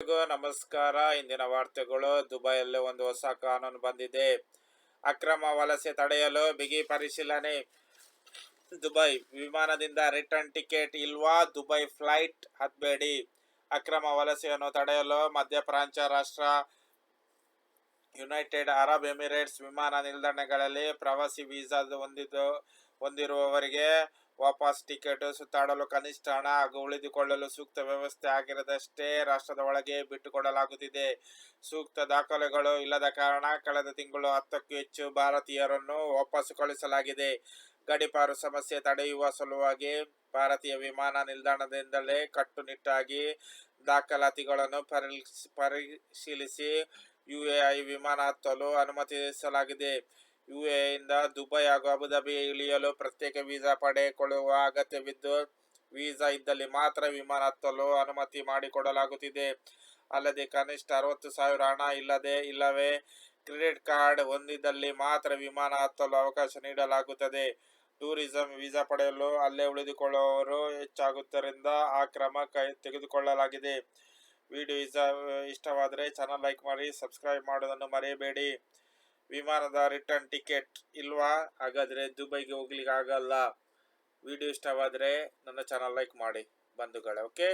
ನಮಸ್ಕಾರ. ಇಂದಿನ ವಾರ್ತೆಗಳು ದುಬೈಯಲ್ಲಿ ಒಂದು ಹೊಸ ಕಾನೂನು ಬಂದಿದೆ. ಅಕ್ರಮ ವಲಸೆ ತಡೆಯಲು ಬಿಗಿ ಪರಿಶೀಲನೆ. ದುಬೈ ವಿಮಾನದಿಂದ ರಿಟರ್ನ್ ಟಿಕೆಟ್ ಇಲ್ವಾ? ದುಬೈ ಫ್ಲೈಟ್ ಹತ್ಬೇಡಿ. ಅಕ್ರಮ ವಲಸೆಯನ್ನು ತಡೆಯಲು ಮಧ್ಯಪ್ರಾಚ್ಯ ರಾಷ್ಟ್ರ ಯುನೈಟೆಡ್ ಅರಬ್ ಎಮಿರೇಟ್ಸ್ ವಿಮಾನ ನಿಲ್ದಾಣಗಳಲ್ಲಿ ಪ್ರವಾಸಿ ವೀಸಾ ಹೊಂದಿದ್ದು, ಹೊಂದಿರುವವರಿಗೆ ವಾಪಸ್ ಟಿಕೆಟ್ ಸುತ್ತಾಡಲು ಕನಿಷ್ಠ ಹಣ ಹಾಗೂ ಉಳಿದುಕೊಳ್ಳಲು ಸೂಕ್ತ ವ್ಯವಸ್ಥೆ ಆಗಿರದಷ್ಟೇ ರಾಷ್ಟ್ರದ ಒಳಗೆ ಬಿಟ್ಟುಕೊಡಲಾಗುತ್ತಿದೆ. ಸೂಕ್ತ ದಾಖಲೆಗಳು ಇಲ್ಲದ ಕಾರಣ ಕಳೆದ ತಿಂಗಳು ಹತ್ತಕ್ಕೂ ಹೆಚ್ಚು ಭಾರತೀಯರನ್ನು ವಾಪಸ್ ಕಳುಹಿಸಲಾಗಿದೆ. ಗಡಿಪಾರು ಸಮಸ್ಯೆ ತಡೆಯುವ ಸಲುವಾಗಿ ಭಾರತೀಯ ವಿಮಾನ ನಿಲ್ದಾಣದಿಂದಲೇ ಕಟ್ಟುನಿಟ್ಟಾಗಿ ದಾಖಲಾತಿಗಳನ್ನು ಪರಿಶೀಲಿಸಿ ಯುಎಐ ವಿಮಾನ ಹತ್ತಲು ಅನುಮತಿಸಲಾಗಿದೆ. ಯುಎಇಯಿಂದ ದುಬೈ ಹಾಗೂ ಅಬುಧಾಬಿ ಇಳಿಯಲು ಪ್ರತ್ಯೇಕ ವೀಸಾ ಪಡೆಕೊಳ್ಳುವ ಅಗತ್ಯವಿದ್ದು, ವೀಸಾ ಇದ್ದಲ್ಲಿ ಮಾತ್ರ ವಿಮಾನ ಹತ್ತಲು ಅನುಮತಿ ಮಾಡಿಕೊಡಲಾಗುತ್ತಿದೆ. ಅಲ್ಲದೆ ಕನಿಷ್ಠ ಅರವತ್ತು ಸಾವಿರ ಹಣ ಇಲ್ಲದೆ, ಇಲ್ಲವೇ ಕ್ರೆಡಿಟ್ ಕಾರ್ಡ್ ಹೊಂದಿದ್ದಲ್ಲಿ ಮಾತ್ರ ವಿಮಾನ ಹತ್ತಲು ಅವಕಾಶ ನೀಡಲಾಗುತ್ತದೆ. ಟೂರಿಸಂ ವೀಸಾ ಪಡೆಯಲು ಅಲ್ಲೇ ಉಳಿದುಕೊಳ್ಳುವವರು ಹೆಚ್ಚಾಗುತ್ತರಿಂದ ಆ ಕ್ರಮ ಕೈ ತೆಗೆದುಕೊಳ್ಳಲಾಗಿದೆ. ವಿಡಿಯೋ ಇಷ್ಟವಾದರೆ ಚಾನಲ್ ಲೈಕ್ ಮಾಡಿ, ಸಬ್ಸ್ಕ್ರೈಬ್ ಮಾಡೋದನ್ನು ಮರೆಯಬೇಡಿ. ವಿಮಾನದ ರಿಟರ್ನ್ ಟಿಕೆಟ್ ಇಲ್ವಾ? ಹಾಗಾದರೆ ದುಬೈಗೆ ಹೋಗ್ಲಿಕ್ಕೆ ಆಗಲ್ಲ ವಿಡಿಯೋ ಇಷ್ಟವಾದರೆ ನನ್ನ ಚಾನಲ್ ಲೈಕ್ ಮಾಡಿ ಬಂಧುಗಳೇ ಓಕೆ